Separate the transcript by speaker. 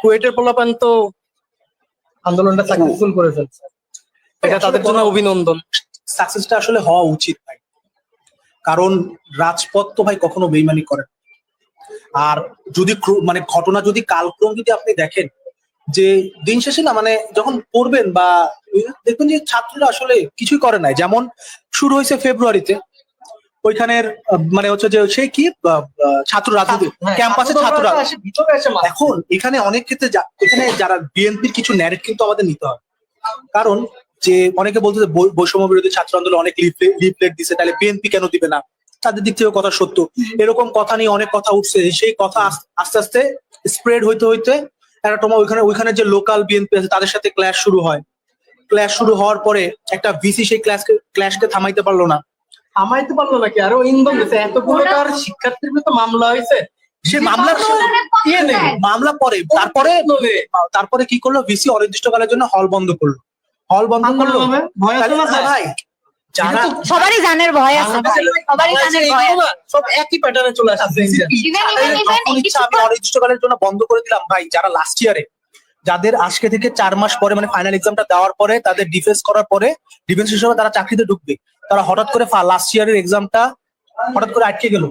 Speaker 1: কুয়েটের পোলাপান তো আন্দোলনটা সাকসেসফুল করে ফেলছে। এটা তাদের জন্য অভিনন্দন।
Speaker 2: সাকসেসটা আসলে হওয়া উচিত ভাই। কারণ রাজপথ তো ভাই কখনো বেইমানি করে আর যদি মানে ঘটনা যদি কালক্রম যদি আপনি দেখেন যে দিন শেষে না মানে যখন পড়বেন বা দেখবেন যে ছাত্ররা আসলে কিছুই করে নাই। যেমন শুরু হয়েছে ফেব্রুয়ারিতে ওইখানের মানে হচ্ছে যে সে কি ছাত্র রাজনীতি
Speaker 1: হ্যাঁ,
Speaker 2: ক্যাম্পাসে
Speaker 1: এসে ভিতরে
Speaker 2: এখন এখানে অনেক ক্ষেত্রে এখানে যারা বিএনপির কিছু ন্যারেট কিন্তু আমাদের নিতে হবে। কারণ যে অনেকে বলতে বৈষম্য বিরোধী ছাত্র আন্দোলন অনেক লিফলেট দিছে তাহলে বিএনপি কেন দিবে না? তাদের দিক থেকে কথা সত্য। এরকম কথা নিয়ে অনেক কথা উঠছে সেই কথা আস্তে আস্তে স্প্রেড হইতে হইতে একটা তোমার ওইখানে ওইখানে যে লোকাল বিএনপি আছে তাদের সাথে ক্ল্যাশ শুরু হয়। ক্ল্যাশ শুরু হওয়ার পরে একটা ভিসি সেই ক্লাসকে ক্ল্যাশকে থামাইতে পারল না।
Speaker 1: থামাইতে পারল নাকি? আরও ইন্ধন দিছে এতগুলো তার শিক্ষার্থীর বিরুদ্ধে মামলা হয়েছে?
Speaker 2: সে মামলার
Speaker 1: ইয়ে নেই
Speaker 2: মামলা পরে। তারপরে তারপরে কি করল? ভিসি অনির্দিষ্টকালের জন্য হল বন্ধ করল। হল বন্ধ করল? ভাই? যারা
Speaker 3: সবারই জানের ভয় আছে ভাই। সবারই জানের ভয়
Speaker 1: সব একই প্যাটার্নে চলে আসছে।
Speaker 2: ইচ্ছা আমি অনির্দিষ্টকালের জন্য বন্ধ করে দিলাম ভাই যারা লাস্ট ইয়ারে যাদের আজকে থেকে চার মাস পরে মানে ফাইনাল এক্সামটা দেওয়ার পরে, তাদের ডিফেন্স করার পরে ডিফেন্স হিসেবে তারা চাকরিতে ঢুকবে। তারা হঠাৎ করে লাস্ট ইয়ারের এক্সামটা হঠাৎ করে আটকে গেল।